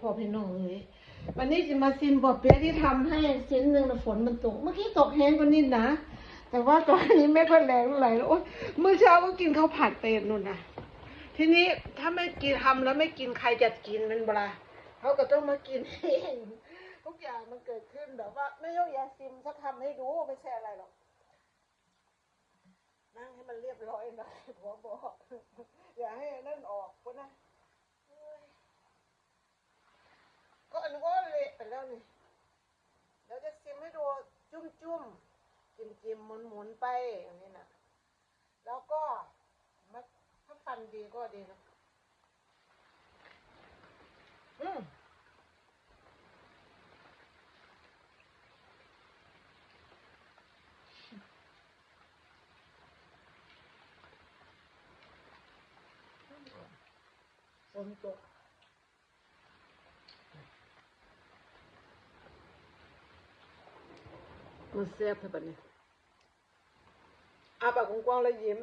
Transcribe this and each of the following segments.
พอพี่น้องเลยวันนี้จะมาซิมบอเปี๊ยะที่ทำให้ชิ้นหนึ่งนะฝนมันตก เมื่อกี้ตกแห้งกว่านิดนะ แต่ว่าตอนนี้ไม่ค่อยแรงเท่าไหร่แล้วโอ๊ยเมื่อเช้าก็กินข้าวผัดเป็ดนู่นนะทีนี้ถ้าไม่กินทำแล้วไม่กินใครจะกินมันบลาเขาก็ต้องมากินเองทุกอย่างมันเกิดขึ้นแบบว่าไม่ยกยาซิมสักคำให้ดูไม่ใช่อะไรหรอกนั่งให้มันเรียบร้อยหน่อยหัวบอก อย่าให้นั่นออกก็นะเฮ้ยก็อันก็เละไปแล้ว นี่เดี๋ยวจะซิมให้ดูจุ่มจุ่มๆจิ้มจิ้มหมุนหมุนๆไปอย่างนี้นะแล้วก็มาถ้าฟันดีก็ดีนะอืมฝนตก มันแซ่บแบบนี้อาปากกว้างๆแล้วยิ้ม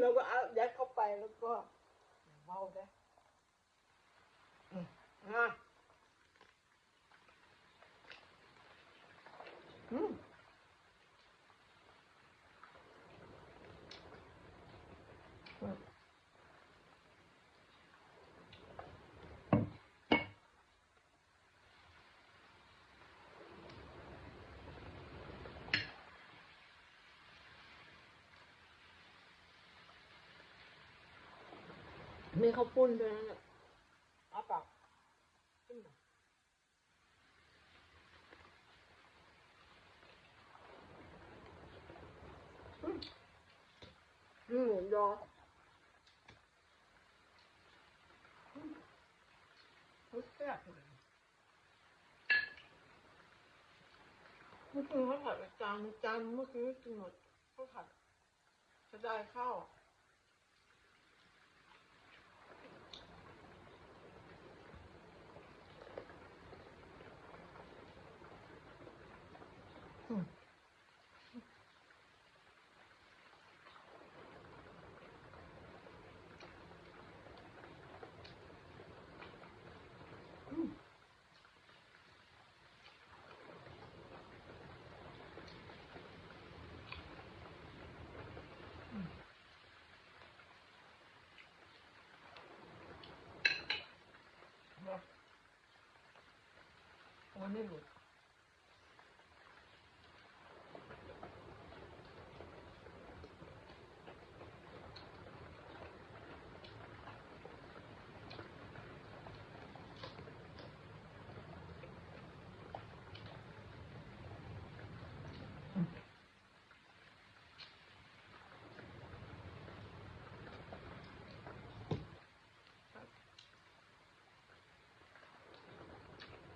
แล้วก็เอายัดเข้าไปแล้วก็เว้าได้อะอืมอืม มีข้าวปุ้นด้วยนะเอาปากนมาอืมอืมยออืมรสแซ่บเลยเมื่อคืนเขาผัดจานจานเมื่อคืนกินหมดเขาผัดจะได้ข้าว วัน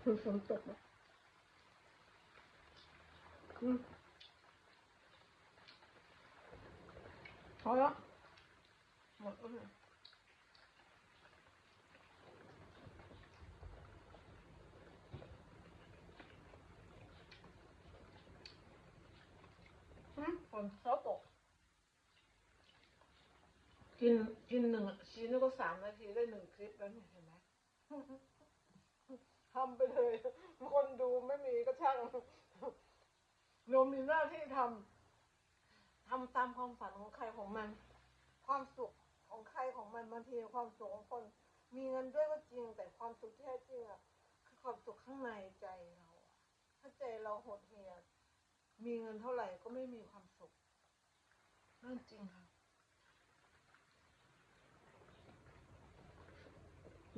ฝนตกอืมพอแล้วหมดแล้วเนี่ยอืมฝนเขาตก กินกินหนึ่งชิ้นแล้วก็สามนาทีได้หนึ่งคลิปแล้วเนี่ยเห็นไหม ทำไปเลย คนดูไม่มีก็ช่างโยมมีหน้าที่ทำทำตามความฝันของใครของมัน ความสุขของใครของมันบางทีความสุขของคน มีเงินด้วยก็จริง แต่ความสุขที่แท้จริงอะคือความสุขข้างในใจเราถ้าใจเราหดเหี่ยมีเงินเท่าไหร่ก็ไม่มีความสุขเรื่องจริงค่ะ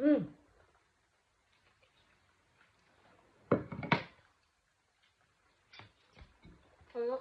อืม พอแล้ว